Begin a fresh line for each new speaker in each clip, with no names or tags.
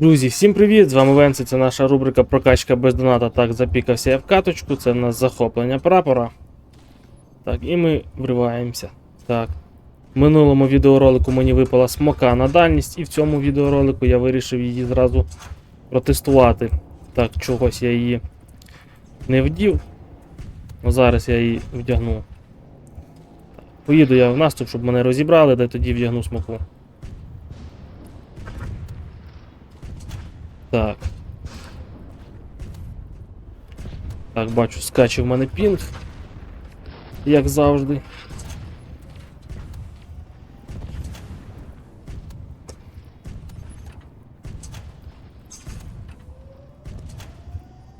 Друзі, всім привіт! З вами Венці, це наша рубрика Прокачка без доната. Так, запікався я в каточку, це в нас захоплення прапора. Так, і ми вриваємося. Так. В минулому відеоролику мені випала смока на дальність, і в цьому відеоролику я вирішив її зразу протестувати. Так, чогось я її не вдів. Ну, зараз я її вдягну. Поїду я в наступ, щоб мене розібрали, де тоді вдягну смоку. Так. Так, бачу, скаче в мене пінг. Як завжди.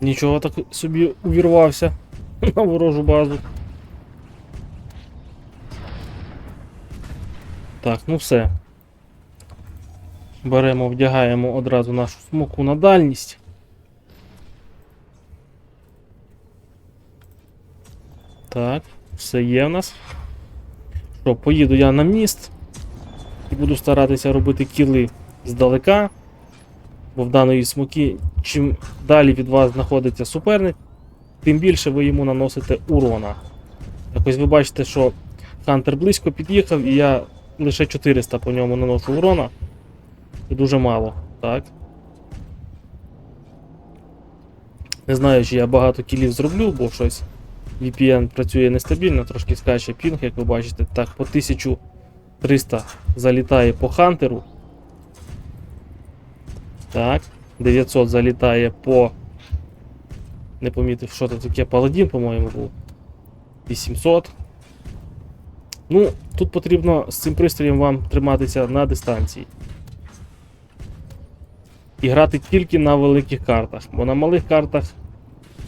Нічого так собі увірвався на ворожу базу. Так, ну все. Беремо, вдягаємо одразу нашу смоку на дальність. Так, все є в нас. Що, поїду я на міст і буду старатися робити кіли здалека. Бо в даної смоки, чим далі від вас знаходиться суперник, тим більше ви йому наносите урона. Якось ви бачите, що Хантер близько під'їхав, і я лише 400 по ньому наношу урона. Це дуже мало, так. Не знаю, чи я багато кілів зроблю, бо щось VPN працює нестабільно, трошки скаче пінг, як ви бачите. Так, по 1300 залітає по хантеру. Так, 900 залітає по. Не помітив, що це таке паладін, по-моєму, був. 800. Ну, тут потрібно з цим пристроєм вам триматися на дистанції. І грати тільки на великих картах, бо на малих картах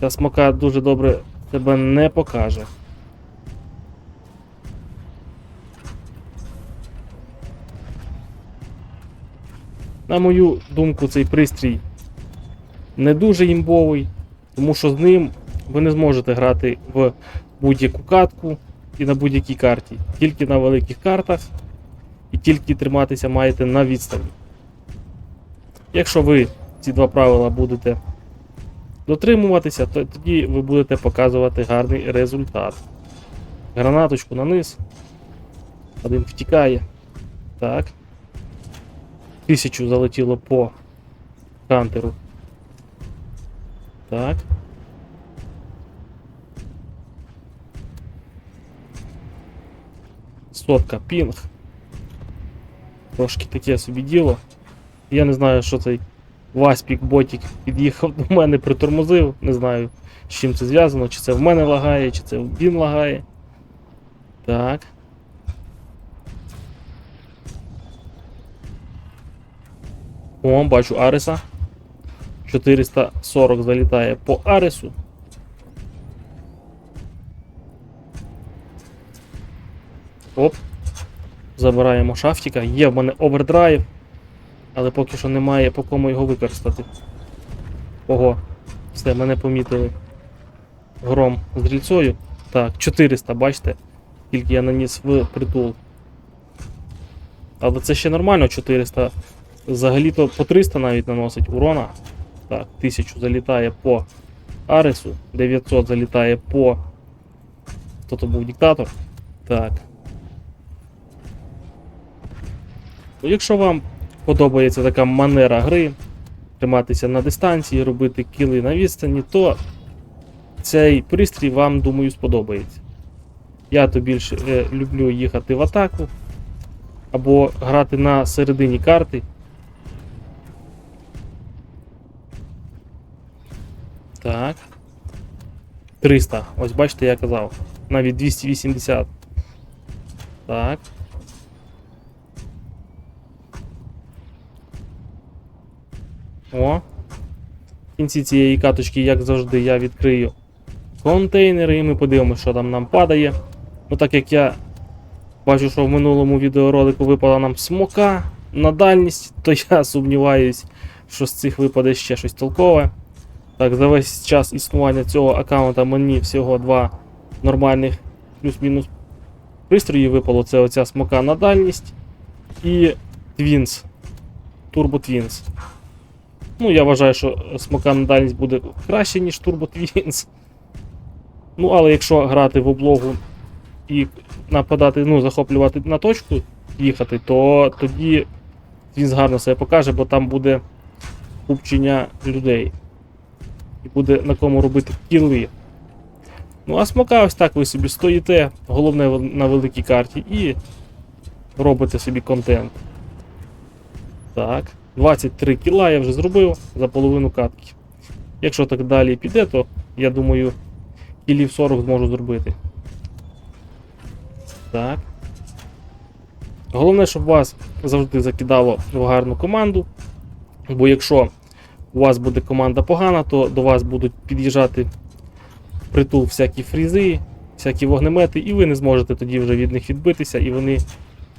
ця смока дуже добре тебе не покаже. На мою думку, цей пристрій не дуже імбовий, тому що з ним ви не зможете грати в будь-яку катку і на будь-якій карті. Тільки на великих картах і тільки триматися маєте на відстані. Якщо ви ці два правила будете дотримуватися, то тоді ви будете показувати гарний результат. Гранаточку на низ. Один втікає. Так. Тисячу залетіло по хантеру. Так. Сотка пінг. Трошки таке собі діло. Я не знаю, що цей Васпік ботік під'їхав до мене, притормозив. Не знаю, з чим це зв'язано, чи це в мене лагає, чи це він лагає. Так. О, бачу Ареса. 440 залітає по Аресу. Оп. Забираємо шафтика. Є в мене овердрайв. Але поки що немає по кому його використати. Ого, все, мене помітили. Гром з рільцою. Так, 400, бачите, тільки я наніс в притул. Але це ще нормально, 400. Взагалі-то по 300 навіть наносить урона. Так, 1000 залітає по Аресу, 900 залітає по. Хто то був диктатор? Так. Ну, Якщо вам подобається така манера гри, триматися на дистанції, робити кіли на відстані, то цей пристрій вам, думаю, сподобається. Я то більше е, люблю їхати в атаку або грати на середині карти. Так. 300. Ось бачите, я казав. Навіть 280. Так. О. В кінці цієї каточки, як завжди, я відкрию контейнери і ми подивимося, що там нам падає. Ну так як я бачу, що в минулому відеоролику випала нам смока на дальність, то я сумніваюсь, що з цих випаде ще щось толкове. Так, за весь час існування цього аккаунта мені всього два нормальних плюс-мінус пристрої випало. Це оця смока на дальність і Twins. Turbo Twins. Ну, я вважаю, що смока на дальність буде краще, ніж Turbo Twins. Ну, але якщо грати в облогу і нападати, ну, захоплювати на точку, їхати, то тоді він гарно себе покаже, бо там буде купчення людей. І буде на кому робити кіли. Ну, а смока ось так ви собі стоїте, головне на великій карті, і робите собі контент. Так. 23 кіла я вже зробив за половину катки. Якщо так далі піде, то я думаю, кілів 40 зможу зробити. Так. Головне, щоб вас завжди закидало в гарну команду. Бо якщо у вас буде команда погана, то до вас будуть під'їжджати притул всякі фрізи, всякі вогнемети, і ви не зможете тоді вже від них відбитися, і вони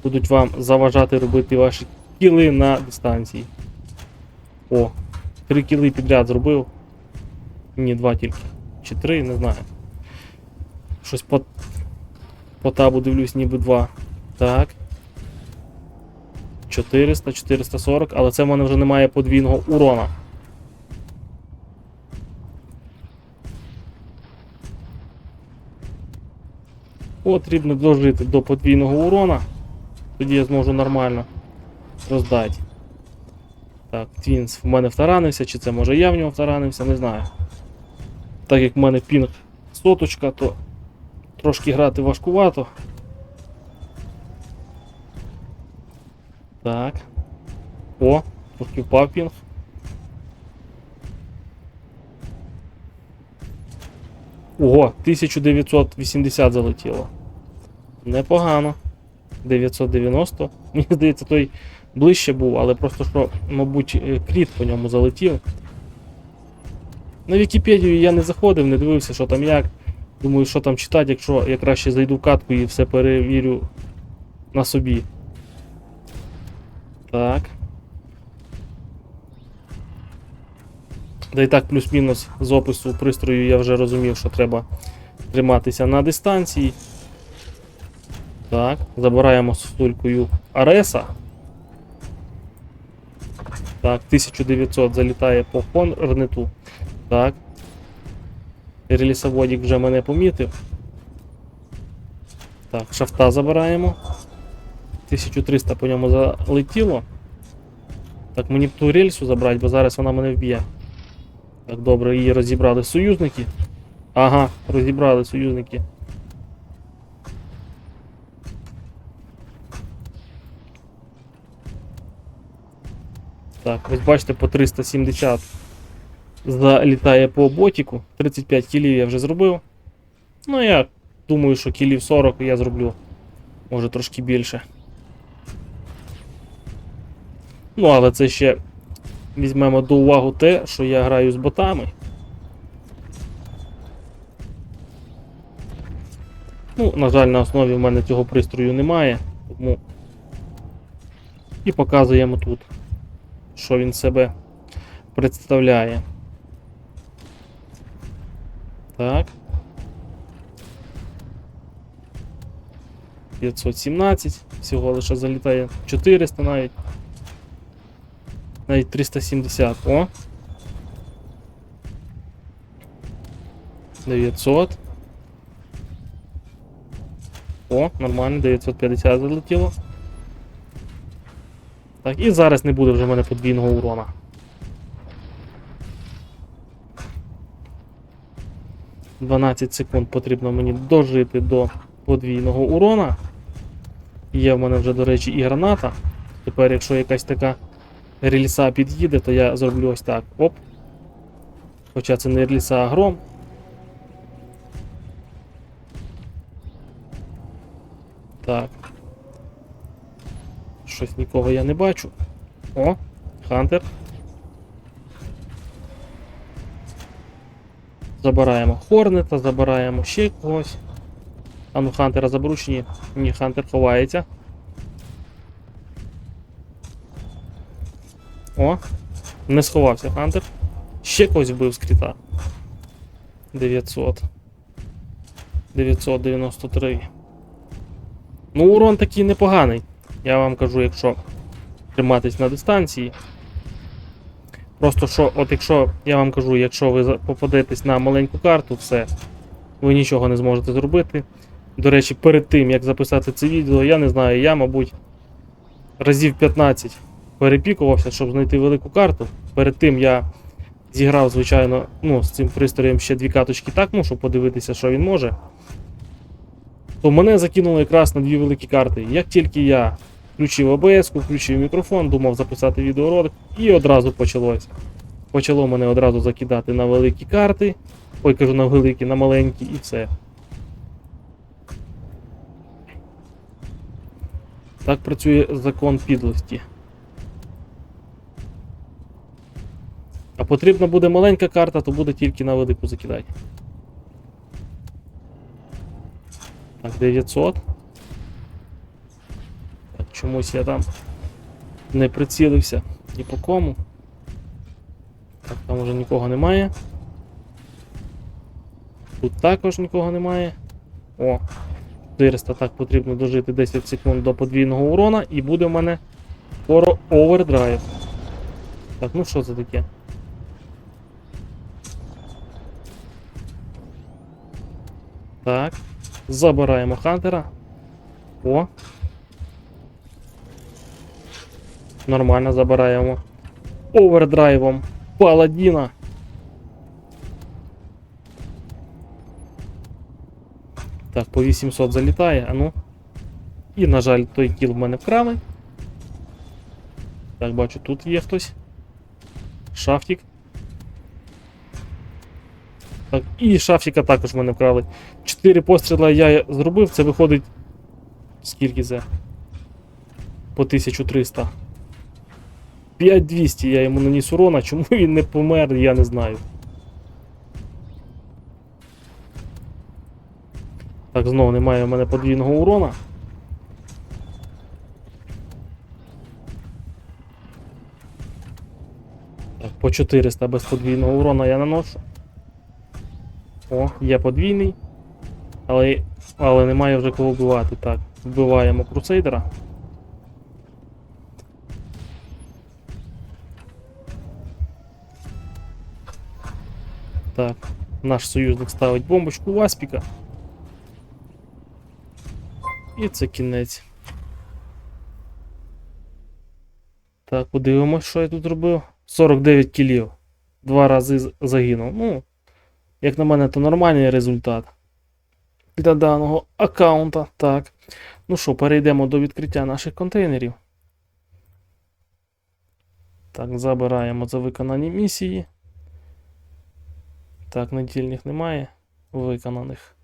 будуть вам заважати робити ваші кіли на дистанції. О, три кіли підряд зробив. Ні, два тільки. Чи три, не знаю. Щось по, по табу дивлюсь, ніби два. Так. 400, 440, але це в мене вже немає подвійного урона. Потрібно дожити до подвійного урона. Тоді я зможу нормально роздати. Так, Твінс в мене втаранився, чи це може я в нього втаранився, не знаю. Так як в мене пінг соточка, то трошки грати важкувато. Так. О, трохи впав пінг. Ого, 1980 залетіло. Непогано. 990. Мені здається, той ближче був, але просто що, мабуть, е, кріт по ньому залетів. На Вікіпедію я не заходив, не дивився, що там як. Думаю, що там читати, якщо я краще зайду в катку і все перевірю на собі. Так. Да і так, плюс-мінус з опису пристрою я вже розумів, що треба триматися на дистанції. Так, забираємо з стулькою Ареса. Так, 1900 залітає по Хорнету. Так. Релісоводік вже мене помітив. Так, шафта забираємо. 1300 по ньому залетіло. Так, мені б ту рельсу забрати, бо зараз вона мене вб'є. Так, добре, її розібрали союзники. Ага, розібрали союзники. Так, ось бачите, по 370 залітає по ботіку. 35 кілів я вже зробив. Ну, я думаю, що кілів 40 я зроблю. Може трошки більше. Ну, але це ще візьмемо до уваги те, що я граю з ботами. Ну, на жаль, на основі в мене цього пристрою немає, тому і показуємо тут, що він себе представляє. Так. 517, всього лише залітає 400 навіть. Навіть 370. О. 900. О, нормально, 950 залетіло. Так, і зараз не буде вже в мене подвійного урона. Дванадцять секунд потрібно мені дожити до подвійного урона. Є в мене вже, до речі, і граната. Тепер, якщо якась така рельса під'їде, то я зроблю ось так. Оп. Хоча це не рельса, а гром. Так. Щось нікого я не бачу. О, Хантер. Забираємо Хорнета, забираємо ще когось. А ну Хантера заберу? Ні, Хантер ховається. О, не сховався Хантер. Ще когось вбив з кріта. 900. 993. Ну, урон такий непоганий. Я вам кажу, якщо триматись на дистанції. Просто що, от якщо я вам кажу, якщо ви попадетесь на маленьку карту, все, ви нічого не зможете зробити. До речі, перед тим як записати це відео, я не знаю, я, мабуть, разів 15 перепікувався, щоб знайти велику карту. Перед тим я зіграв, звичайно, ну, з цим пристроєм ще дві каточки так, щоб подивитися, що він може. То мене закинуло якраз на дві великі карти. Як тільки я включив ОБС, включив мікрофон, думав записати відеоролик, і одразу почалося. Почало мене одразу закидати на великі карти. Ой, кажу на великі, на маленькі і все. Так працює закон підлості. А потрібна буде маленька карта, то буде тільки на велику закидати. Так, 900. Чомусь я там не прицілився ні по кому. Так, там уже нікого немає. Тут також нікого немає. О, 400 так потрібно дожити 10 секунд до подвійного урона і буде в мене скоро овердрайв. Так, ну що це таке? Так. Забираємо Хантера. О. Нормально забираємо. Овердрайвом Паладіна. Так, по 800 залітає, а ну. І, на жаль, той кіл в мене вкрали. Так, бачу, тут є хтось. Шафтик. Так, і шафтика також в мене вкрали. Чотири постріла я зробив, це виходить. Скільки це? По 1300. 5200 я йому наніс урона, чому він не помер, я не знаю. Так, знову немає в мене подвійного урона. Так, по 400 без подвійного урона я наношу. О, є подвійний. Але, але немає вже кого вбивати. Так, вбиваємо крусейдера. Так, наш союзник ставить бомбочку в Аспіка. І це кінець. Так, подивимось, що я тут робив. 49 кілів. Два рази загинув. Ну, як на мене, то нормальний результат. Для даного аккаунта. Так. Ну що, перейдемо до відкриття наших контейнерів. Так, забираємо за виконані місії. Так, недільних немає виконаних.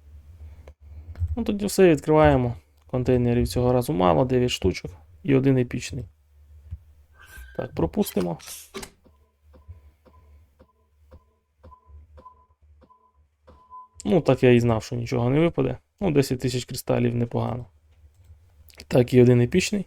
Ну тоді все відкриваємо. Контейнерів цього разу мало, 9 штучок і один епічний. Так, пропустимо. Ну, так я і знав, що нічого не випаде. Ну, 10 тисяч кристалів непогано. Так, і один епічний.